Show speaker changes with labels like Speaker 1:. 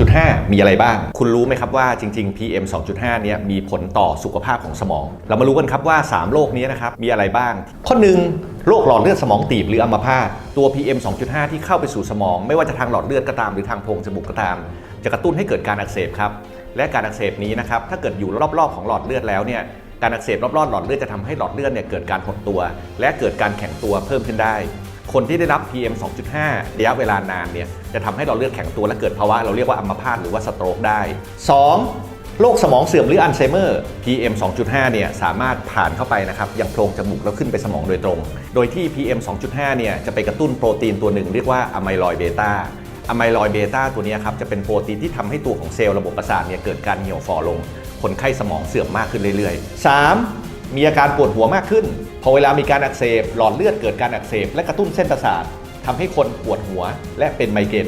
Speaker 1: 2.5 มีอะไรบ้าง คุณรู้ไหมครับว่าจริง ๆ PM 2.5 เนี่ยมีผลต่อสุขภาพของสมอง เรามารู้กันครับว่า 3 โรคนี้นะครับ มีอะไรบ้าง ข้อหนึ่งโรคหลอดเลือดสมองตีบหรืออัมพาต ตัว PM 2.5 ที่เข้าไปสู่สมอง ไม่ว่าจะทางหลอดเลือดก็ตามหรือทางโพรงจมูกก็ตาม จะกระตุ้นให้เกิดการอักเสบครับ และการอักเสบนี้นะครับ ถ้าเกิดอยู่รอบๆของหลอดเลือดแล้วเนี่ยการอักเสบรอบๆหลอดเลือดจะทำให้หลอดเลือดเนี่ยเกิดการหดตัว และเกิดการแข็งตัวเพิ่มขึ้นได้ คนที่ได้รับ PM 2.5 ระยะเวลานานเนี่ยจะทำให้หลอดเลือดแข็งตัวและเกิดภาวะ เราเรียกว่าอัมพาตหรือว่าสโตรกได้ 2. โรคสมองเสื่อมหรืออัลไซเมอร์ PM 2.5 เนี่ยสามารถผ่านเข้าไปนะครับยังโพรงจมูกแล้วขึ้นไปสมองโดยตรง โดยที่ PM 2.5 เนี่ยจะไปกระตุ้นโปรตีนตัวหนึ่งเรียกว่าอะไมลอยเบต้าอะไมลอยเบต้าตัวนี้ครับจะเป็นโปรตีนที่ทำให้ตัวของเซลล์ระบบประสาทเนี่ยเกิดการเหี่ยวฝ่อลง คนไข้สมองเสื่อมมากขึ้นเรื่อยๆ 3. มีอาการปวดหัวมากขึ้น พอเวลามีการอักเสบหลอดเลือดเกิดการอักเสบและกระตุ้นเส้นประสาททำให้คนปวดหัวและเป็นไมเกรน